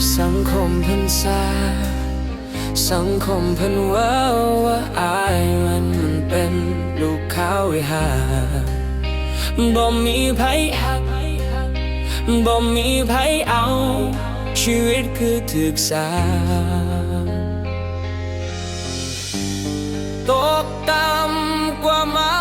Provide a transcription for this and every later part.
เพิ่นซาสังคมเพิ่นว่าว่าอายมันมันเป็นลูกข้าวไว้หาบ่มีไผหักบ่มีไผเอา ชีวิตคือถึกสาตกต่ำกว่ามา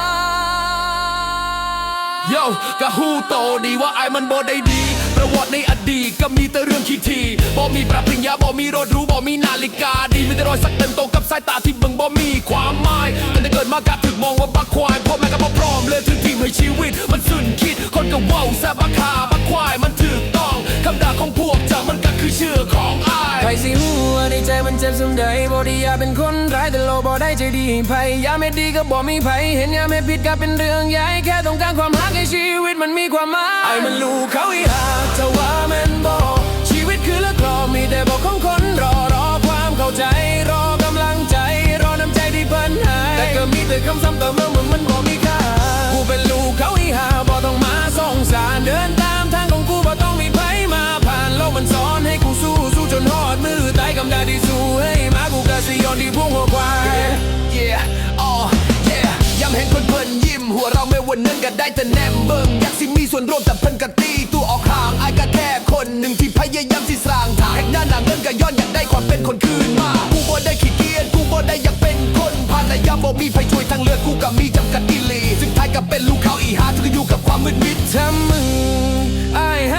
โย่กะฮู้โตดีว่าไอ้มันบ่ได้ดี ประวัติในอดีตก็มีแต่เรื่องขี้ทีบ่มีปรับปริญญาบ่มีรถรู้บ่มีนาฬิกาดีมีแต่รอยสักเต็มโตกับสายตาที่เบิ่งบ่มีความหมายตั้งแต่เกิดมากะถึกมองว่าบักควายพ่อแม่ก็บ่พร้อมเลยถึงทีมให้ชีวิต มันสุนคิดคนก็ว้าแซ่บบักคาบักควายมันถูกต้องคำด่าของพวกเจ้ามันก็คือชื่อของ ใครสิหัวในใจมันเจ็บสมใดบ่ได้อยากเป็นคนร้ายแต่โลบ่ได้ใจดีไผยามไม่ดีก็บ่มีไผเห็นยามไม่ผิดก็เป็นเรื่องใหญ่แค่ต้องการความรักให้ชีวิตมันมีความหมายไอ้มันลูกเขาอีหาแต่ว่าแมันบ่ชีวิตคือละครมีแต่บอกของคนรอรอความเข้าใจ รอกำลังใจ รอน้ำใจที่เพิ่นให้แต่ก็มีแต่คำซ้ำเติมเมื่อมันบ่มีค่ ยิ้มหัวเราไม่วันนั้นก็ได้แต่แนมเบิ่งอยากสิมีส่วนร่วมแต่เพิ่นกะตีตัวออกห่างอายก็แค่คนหนึ่งที่พยายามสิสร้างทางแหกหน้าหนังเงินก็ย้อนอยากได้ความเป็นคนคืนมากูบ่ได้ขี้เกียจกูบ่ได้อยากเป็นคนผ่านแต่ยามบ่มีไฟช่วยทางเลือดกูก็มีจำกัดอีหลีสุดท้ายก็เป็นลูกเขาอีหาที่ก็อยู่กับความมืดมิดถ้ามึงอายหา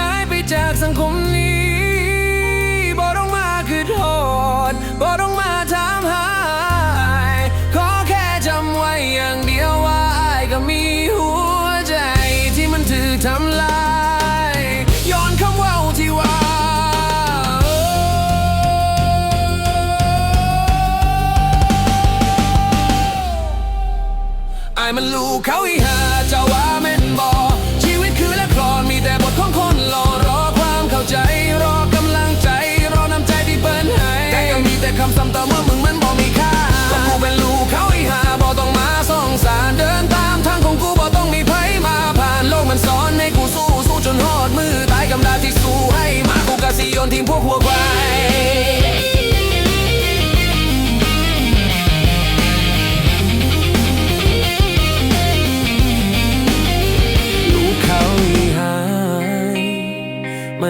มันลูกเขาอีหาเจ้าว่า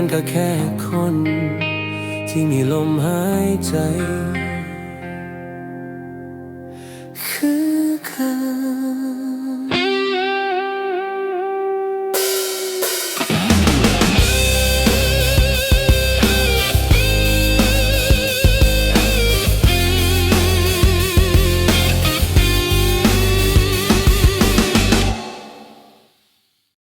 มันก็แค่คน ที่มีลมหายใจ